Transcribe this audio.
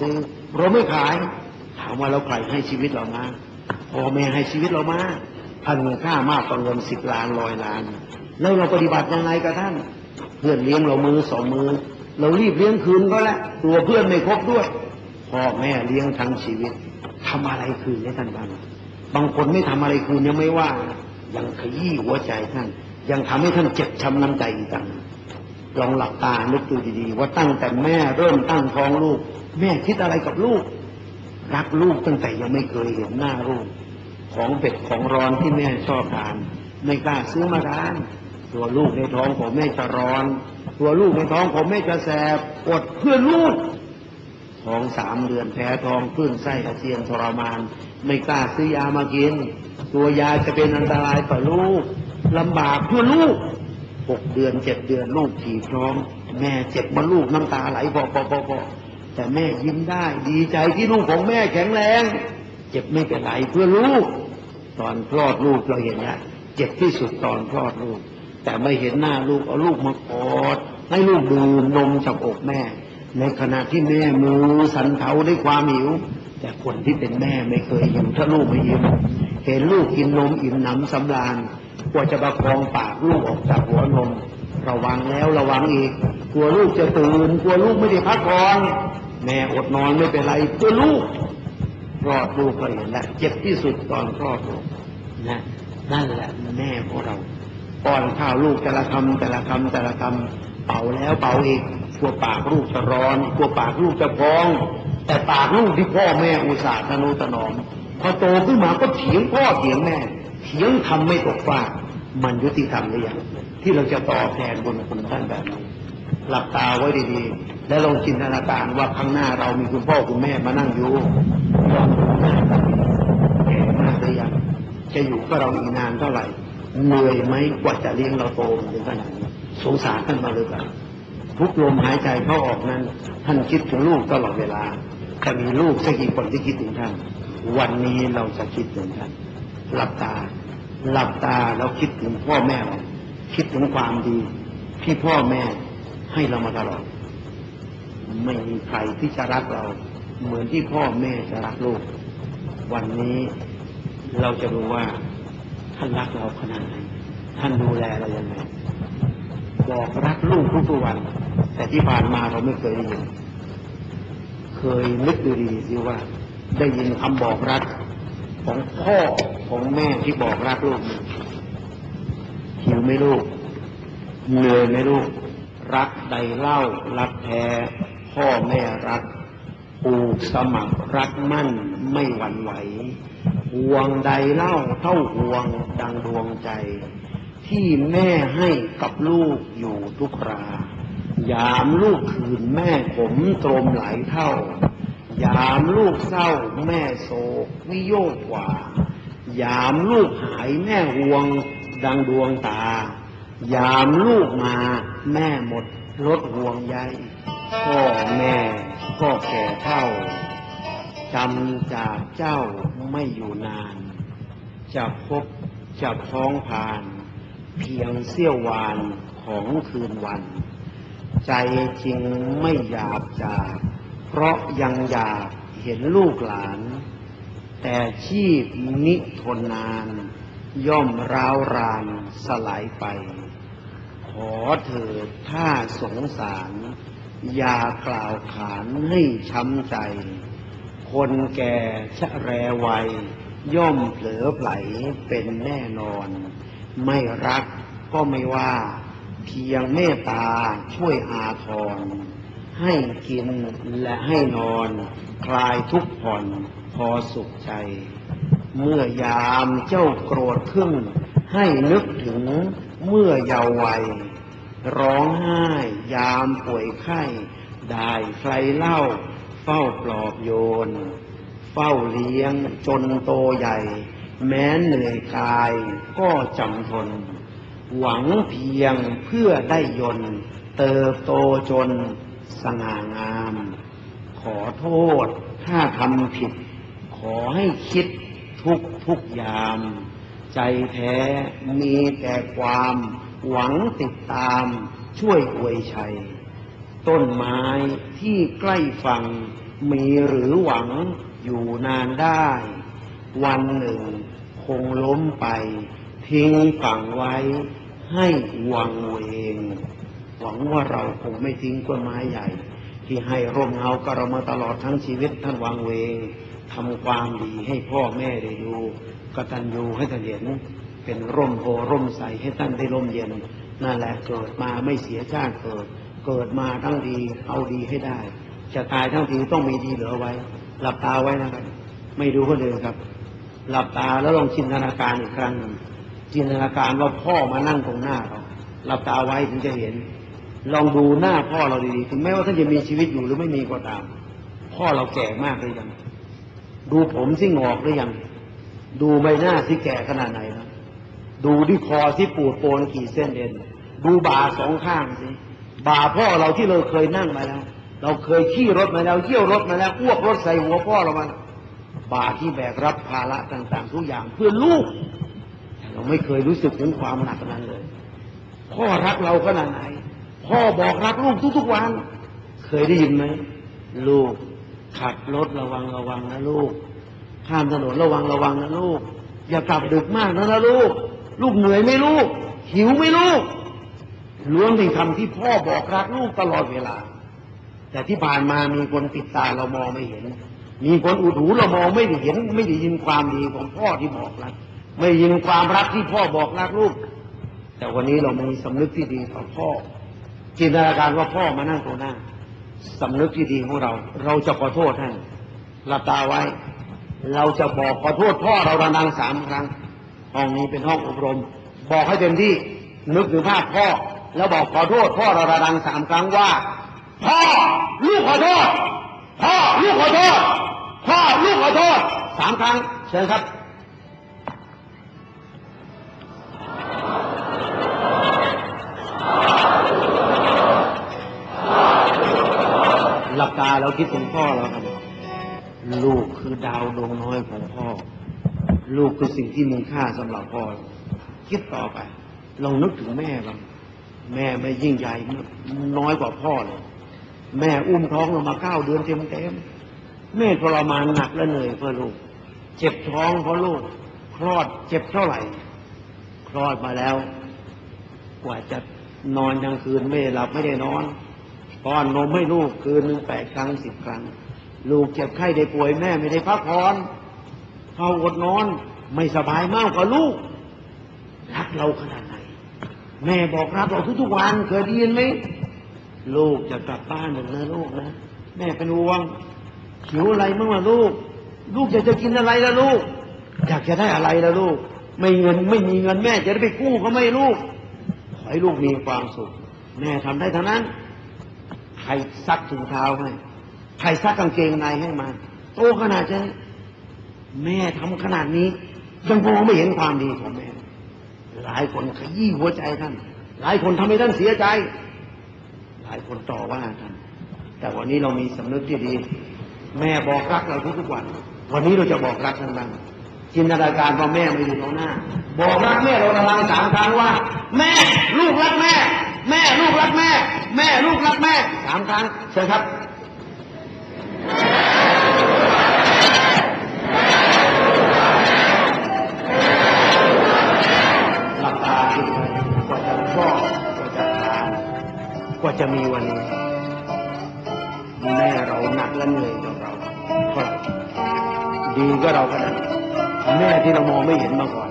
ซื้อเราไม่ขายถามว่าเราใครให้ชีวิตเรามาพ่อแม่ให้ชีวิตเรามาท่านมีค่ามากกว่าเงินสิบล้านร้อยล้าน แล้วเราปฏิบัติยังไงกับท่าน เพื่อนเลี้ยงเรามือสองมือ เรารีบเลี้ยงคืนก็แล้วตัวเพื่อนไม่ครบด้วยพ่อแม่เลี้ยงทั้งชีวิตทำอะไรคืนให้ท่านบ้างบางคนไม่ทำอะไรคืนยังไม่ว่า ยังขยี้หัวใจท่าน ยังทำให้ท่านเจ็บช้ำน้ำใจอีกต่างลองหลับตานึกดูดีๆ ว่าตั้งแต่แม่เริ่มตั้งท้องลูก แม่คิดอะไรกับลูก รักลูกตั้งแต่ยังไม่เคยเห็นหน้าลูก ของเผ็ดของร้อนที่แม่ชอบทาน ไม่กล้าซื้อมาทาน ตัวลูกในท้องของแม่จะร้อน ตัวลูกในท้องของแม่จะแสบอดเพื่อลูกท้องสามเดือนแพ้ท้องคลื่นไส้อาเจียนทรมาน ไม่กล้าซื้อยามากิน ตัวยาจะเป็นอันตรายต่อลูกลำบากเพื่อลูกหกเดือนเจ็ดเดือนลูกถีบท้อง แม่เจ็บมาลูกน้ำตาไหลพอพอพอพอ แต่แม่ยิ้มได้ ดีใจที่ลูกของแม่แข็งแรง เจ็บไม่เป็นไรเพื่อลูก ตอนคลอดลูกเราเห็นนะเจ็บที่สุดตอนคลอดลูก แต่ไม่เห็นหน้าลูกเอาลูกมากอดให้ลูกดื่มนมจากอกแม่ ในขณะที่แม่มือสันเทาด้วยความหิว แต่คนที่เป็นแม่ไม่เคยหิวถ้าลูกไม่หิวเห็นลูกกินนมอิ่มหนำสำราญกว่าจะประคองปากลูกออกจากหัวนมระวังแล้วระวังอีก กลัวลูกจะตื่น กลัวลูกไม่ได้พักผ่อน แม่อดนอนไม่เป็นไรเพื่อลูกคลอดลูกก็เห็นแล้วเจ็บที่สุดตอนคลอดลูกนะนั่นแหละแม่ของเราป้อนข้าวลูกแต่ละคำแต่ละคำแต่ละคำเป่าแล้วเป่าอีกกลัวปากลูกจะร้อนกลัวปากลูกจะพอง แต่ปากลูกที่พ่อแม่อุตส่าห์ทนุถนอมพอโตขึ้นมาก็เถียงพ่อเถียงแม่เถียงทำไม่ตกฟากมันยุติธรรมหรือยังที่เราจะตอบแทนบุญคุณท่านแบบนี้หลับตาไว้ดีๆ และลองจินตนาการว่าข้างหน้าเรามีคุณพ่อคุณแม่มานั่งอยู่ลองดูหน้ากันแก่มากหรือยังจะอยู่กับเราอีกนานเท่าไหร่เหนื่อยไหมกว่าจะเลี้ยงเราโตมาถึงขนาดนี้สงสารท่านมาหรือเปลยกันทุกลมหายใจเข้าออกนั้น ท่านคิดถึงลูกตลอดเวลาจะมีลูกสักกี่คนที่คิดถึงท่าน วันนี้เราจะคิดถึงท่านหลับตา หลับตาแล้วคิดถึงพ่อแม่เราคิดถึงความดีที่พ่อแม่ให้เรามาตลอด ไม่มีใครที่จะรักเรา เหมือนที่พ่อแม่จะรักลูก วันนี้เราจะรู้ว่าท่านรักเราขนาดไหนท่านดูแลเราอย่างไรบอกรักลูกทุกวัน แต่ที่ผ่านมาเราไม่เคยได้ยินเคยนึกดูดีสิว่าได้ยินคำบอกรักของพ่อของแม่ที่บอกรักลูกหิวไหมลูกเหนื่อยไหมลูก รักใดเล่ารักแท้ พ่อแม่รักปลูกสมัครรักมั่นไม่หวั่นไหวห่วงใดเล่าเท่าห่วงดังดวงใจ ที่แม่ให้กับลูกอยู่ทุกรายามลูกคืนแม่ผมตรมหลายเท่า ยามลูกเศร้าแม่โศกวิโยกกว่า ยามลูกหายแม่ห่วงดังดวงตา ยามลูกมาแม่หมดลดห่วงใย พ่อแม่ก็แก่เท่าจำจากเจ้าไม่อยู่นาน จะพบจะพ้องผ่าน เพียงเสี้ยววานของคืนวัน ใจจริงไม่อยากจาก เพราะยังอยากเห็นลูกหลาน แต่ชีพนิทนนาน ย่อมร้าวรานสลายไป ขอเถิดถ้าสงสาร อย่ากล่าวขานให้ช้ำใจ คนแก่ชะแรวัย ย่อมเผลอไผลเป็นแน่นอน ไม่รักก็ไม่ว่า เพียงเมตตาช่วยอาทร ให้กินและให้นอน คลายทุกข์ผ่อนพอสุขใจ เมื่อยามเจ้าโกรธขึ้น ให้นึกถึงเมื่อเยาว์วัย ร้องไห้ ยามป่วยไข้ ได้ใครเล่า เฝ้าปลอบโยน เฝ้าเลี้ยงจนโตใหญ่ แม้เหนื่อยกายก็จำทน หวังเพียงเพื่อได้ยน เติบโตจนสง่างาม ขอโทษถ้าทำผิด ขอให้คิดทุกทุกยาม ใจแท้ มีแต่ความหวังติดตามช่วยอวยชัย ต้นไม้ที่ใกล้ฝั่งมีหรือหวังอยู่นานได้ วันหนึ่งคงล้มไป ทิ้งฝั่งไว้ให้วังเวง หวังว่าเราคงไม่ทิ้งต้นไม้ใหญ่ ที่ให้ร่มเงากับเรามาตลอดทั้งชีวิตท่านวังเวงทำความดีให้พ่อแม่ได้ดู กตัญญูให้ท่านเห็น เป็นร่มโพร่มใสให้ท่านได้ร่มเย็นนั่นแหละเกิดมาไม่เสียชาติเกิด เกิดมาทั้งดีเอาดีให้ได้ จะตายทั้งทีต้องมีดีเหลือไว้ หลับตาไว้นะครับ ไม่ดูคนอื่นครับ หลับตาแล้วลองจินตนาการอีกครั้งหนึ่งจินตนาการว่าพ่อมานั่งตรงหน้าเราหลับตาไว้ถึงจะเห็น ลองดูหน้าพ่อเราดีๆถึงแม้ว่าท่านจะมีชีวิตอยู่หรือไม่มีก็ตาม พ่อเราแก่มากหรือยัง ดูผมที่งอกหรือยัง ดูใบหน้าที่แก่ขนาดไหนนะดูที่คอที่ปูดโปนกี่เส้นเอ็นดูบ่าสองข้างสิบ่าพ่อเราที่เราเคยนั่งมาแล้ว เราเคยขี่รถมาแล้วเยี่ยวรถมาแล้วอ้วกรถใส่หัวพ่อเรามาบ่าที่แบกรับภาระต่าง ๆ ทุกอย่างเพื่อลูก เราไม่เคยรู้สึกถึงความหนักนั้นเลย พ่อรักเราขนาดไหน พ่อบอกรักลูกทุกๆวัน เคยได้ยินไหมลูกขับรถระวังระวังนะลูก ข้ามถนนระวังระวังนะลูก อย่ากลับดึกมากนะนะลูก ลูกเหนื่อยไหมลูก หิวไหมลูกล้วนเป็นคำที่พ่อบอกรักลูกตลอดเวลา แต่ที่ผ่านมามีคนติดตาเรามองไม่เห็น มีคนอุดหูเรามองไม่ได้เห็น ไม่ได้ยินความดีของพ่อที่บอกรักไม่ยินความรักที่พ่อบอกรักลูก แต่วันนี้เรามีสำนึกที่ดีต่อพ่อ จินตนาการว่าพ่อมานั่งตรงหน้าสำนึกที่ดีของเรา เราจะขอโทษท่านหลับตาไว้ เราจะบอกขอโทษพ่อเราดังๆสามครั้ง ห้องนี้เป็นห้องอบรม บอกให้เต็มที่นึกถึงภาพพ่อ แล้วบอกขอโทษพ่อเราดังๆสามครั้งว่า พ่อลูกขอโทษ พ่อลูกขอโทษ พ่อลูกขอโทษสามครั้ง เชิญครับหลับตาแล้วคิดถึงพ่อแล้วครับ ลูกคือดาวดวงน้อยของพ่อ ลูกคือสิ่งที่มีค่าสำหรับพ่อ คิดต่อไปลองนึกถึงแม่บ้างแม่ไม่ยิ่งใหญ่น้อยกว่าพ่อเลยแม่อุ้มท้องเรามาเก้าเดือนเต็มเต็มๆแม่ทรมานหนักและเหนื่อยเพื่อลูก เจ็บท้องเพราะลูก คลอดเจ็บเท่าไหร่ คลอดมาแล้ว กว่าจะนอนกลางคืนไม่ได้หลับไม่ได้นอนป้อนนมให้ลูกคืนหนึ่งแปดครั้งสิบครั้ง ลูกเจ็บไข้ได้ป่วยแม่ไม่ได้พักผ่อนเผาอดนอนไม่สบายมากกว่าลูก รักเราขนาดไหน แม่บอกรักเราทุกๆวันเคยได้ยินไหมลูกจะกลับบ้านหนึ่งนะลูกนะแม่เป็นห่วงหิวอะไรเมื่อวะลูก ลูกอยากจะกินอะไรละลูก อยากจะได้อะไรละลูก ไม่เงินไม่มีเงินแม่จะได้ไปกู้เขาไม่ลูกขอให้ลูกมีความสุข แม่ทำได้เท่านั้น ใครซักถุงเท้าให้ ใครซักกางเกงในให้มาโตขนาดนี้แม่ทำขนาดนี้ ยังมองไม่เห็นความดีของแม่ หลายคนขยี้หัวใจท่าน หลายคนทำให้ท่านเสียใจ หลายคนต่อว่าท่าน แต่วันนี้เรามีสำนึกที่ดี แม่บอกรักเราทุกๆวัน วันนี้เราจะบอกรักท่านบ้างจินตนาการว่าแม่มาอยู่ตรงหน้า บอกรักแม่เราดังสามครั้งว่า แม่ลูกรักแม่ แม่ลูกรักแม่ แม่ลูกรักแม่สามครั้งเชิญครับ ว่าจะมีวันนี้แม่เราหนักและเหนื่อยกับเราเท่าไหร่ดีก็เราขนาดแม่ที่เรามองไม่เห็นมาก่อน